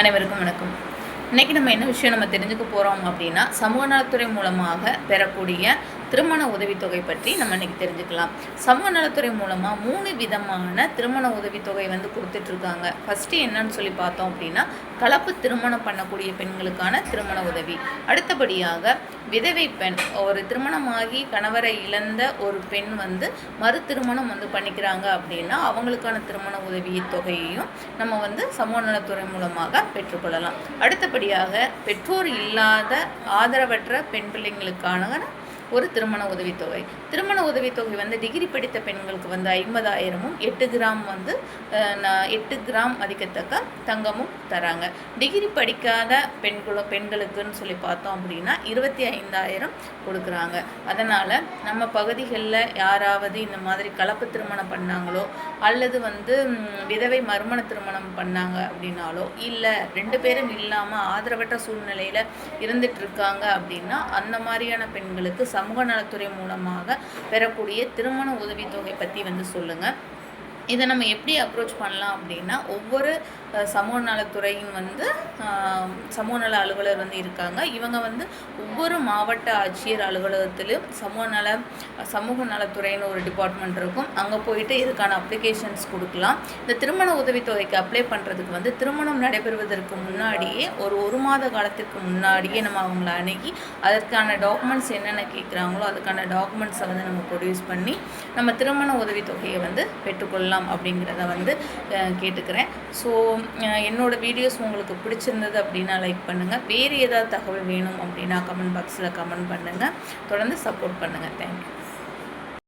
அனைவருக்கும் வணக்கம். இன்றைக்கி நம்ம என்ன விஷயம் நம்ம தெரிஞ்சுக்க போகிறோம் அப்படின்னா சமூக நலத்துறை மூலமாக பெறக்கூடிய திருமண உதவித்தொகை பற்றி நம்ம இன்னைக்கு தெரிஞ்சுக்கலாம். சமூக நலத்துறை மூலமாக மூணு விதமான திருமண உதவித்தொகை வந்து கொடுத்துட்ருக்காங்க. ஃபஸ்ட்டு என்னன்னு சொல்லி பார்த்தோம் அப்படின்னா கலப்பு திருமணம் பண்ணக்கூடிய பெண்களுக்கான திருமண உதவி. அடுத்தபடியாக விதவை பெண் ஒரு திருமணமாகி கணவரை இழந்த ஒரு பெண் வந்து மறு திருமணம் வந்து பண்ணிக்கிறாங்க அப்படின்னா அவங்களுக்கான திருமண உதவி தொகையையும் நம்ம வந்து சமூக நலத்துறை மூலமாக பெற்றுக்கொள்ளலாம். அடுத்தபடியாக பெற்றோர் இல்லாத ஆதரவற்ற பெண் பிள்ளைங்களுக்கான ஒரு திருமண உதவித்தொகை. திருமண உதவித்தொகை வந்து டிகிரி படித்த பெண்களுக்கு வந்து ஐம்பதாயிரமும் எட்டு கிராம் வந்து எட்டு கிராம் மதிக்கத்தக்க தங்கமும் தராங்க. டிகிரி படிக்காத பெண்களும் பெண்களுக்குன்னு சொல்லி பார்த்தோம் அப்படின்னா இருபத்தி ஐந்தாயிரம் கொடுக்குறாங்க. அதனால் நம்ம பகுதிகளில் யாராவது இந்த மாதிரி கலப்பு திருமணம் பண்ணாங்களோ அல்லது வந்து விதவை மறுமண திருமணம் பண்ணாங்க அப்படின்னாலோ இல்லை ரெண்டு பேரும் இல்லாமல் ஆதரவற்ற சூழ்நிலையில் இருந்துட்டு இருக்காங்க அப்படின்னா அந்த மாதிரியான பெண்களுக்கு சமூக நலத்துறை மூலமாக பெறக்கூடிய திருமண உதவித்தொகை பற்றி வந்து சொல்லுங்கள் இதை நம்ம எப்படி அப்ரோச் பண்ணலாம் அப்படின்னா ஒவ்வொரு சமூக நலத்துறையின் வந்து சமூக நல அலுவலர் வந்து இருக்காங்க. இவங்க வந்து ஒவ்வொரு மாவட்ட ஆட்சியர் அலுவலகத்திலும் சமூக நல சமூக நலத்துறைன்னு ஒரு டிபார்ட்மெண்ட் இருக்கும். அங்கே போயிட்டு இதுக்கான அப்ளிகேஷன்ஸ் கொடுக்கலாம். இந்த திருமண உதவித்தொகைக்கு அப்ளை பண்ணுறதுக்கு வந்து திருமணம் நடைபெறுவதற்கு முன்னாடியே ஒரு ஒரு மாத காலத்திற்கு முன்னாடியே நம்ம அவங்கள அணுகி அதற்கான டாக்குமெண்ட்ஸ் என்னென்ன கேட்குறாங்களோ அதுக்கான டாக்குமெண்ட்ஸை வந்து நம்ம ப்ரொடியூஸ் பண்ணி நம்ம திருமண உதவித்தொகையை வந்து பெற்றுக்கொள்ளலாம் அப்படிங்கிறத வந்து கேட்டுக்கிறேன். ஸோ என்னோட வீடியோஸ் உங்களுக்கு பிடிச்சிருந்தது அப்படின்னா லைக் பண்ணுங்கள் வேறு ஏதாவது தகவல் வேணும் அப்படின்னா கமெண்ட் பாக்ஸில் கமெண்ட் பண்ணுங்கள் தொடர்ந்து சப்போர்ட் பண்ணுங்கள் தேங்க்யூ